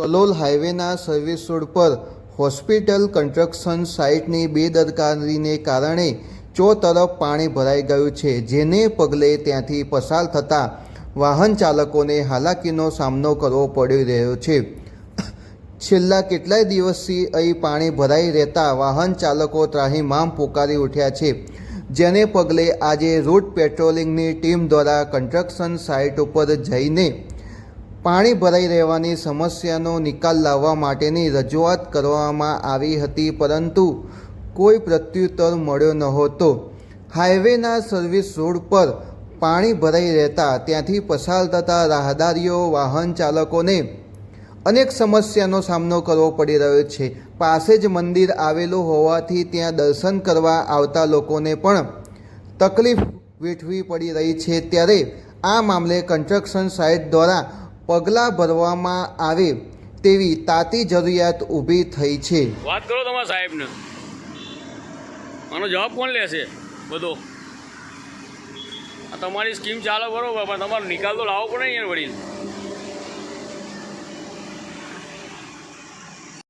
કલોલ હાઈવેના service road પર hospital construction સાઇટની બેદરકારીને કારણે ચો તરફ પાણી ભરાઈ ગયું છે, જેને પગલે ત્યાંથી પસાર થતા વાહન ચાલકોને હાલાકીનો સામનો કરવો પડી રહ્યો છે. છેલ્લા કેટલાય દિવસથી અહીં પાણી ભરાઈ રહેતા વાહન ચાલકો ત્રાહીમામ પોકારી ઉઠ્યા છે, જેને પગલે આજે રૂટ પેટ્રોલિંગની ટીમ દ્વારા કન્સ્ટ્રક્શન સાઇટ ઉપર જઈને પાણી ભરાઈ રહેવાની સમસ્યાનો નિકાલ લાવવા માટેની રજૂઆત કરવામાં આવી હતી, પરંતુ કોઈ પ્રત્યુત્તર મળ્યો નહોતો. હાઈવેના સર્વિસ રોડ પર પાણી ભરાઈ રહેતા ત્યાંથી પસાર થતા રાહદારીઓ, વાહન ચાલકોને અનેક સમસ્યાનો સામનો કરવો પડી રહ્યો છે. પાસે જ મંદિર આવેલું હોવાથી ત્યાં દર્શન કરવા આવતા લોકોને પણ તકલીફ વેઠવી પડી રહી છે. ત્યારે આ મામલે કન્સ્ટ્રક્શન સાઇટ દ્વારા પગલાં ભરવામાં આવે તેવી તાતી જરૂરિયાત ઊભી થઈ છે. વાત કરો તમારા સાહેબને. આનો જવાબ કોણ લેશે? બધો. તમારી સ્કીમ ચાલો બરોબર, પણ તમારો નિકાલ તો લાવવો પડે ને વડીલ.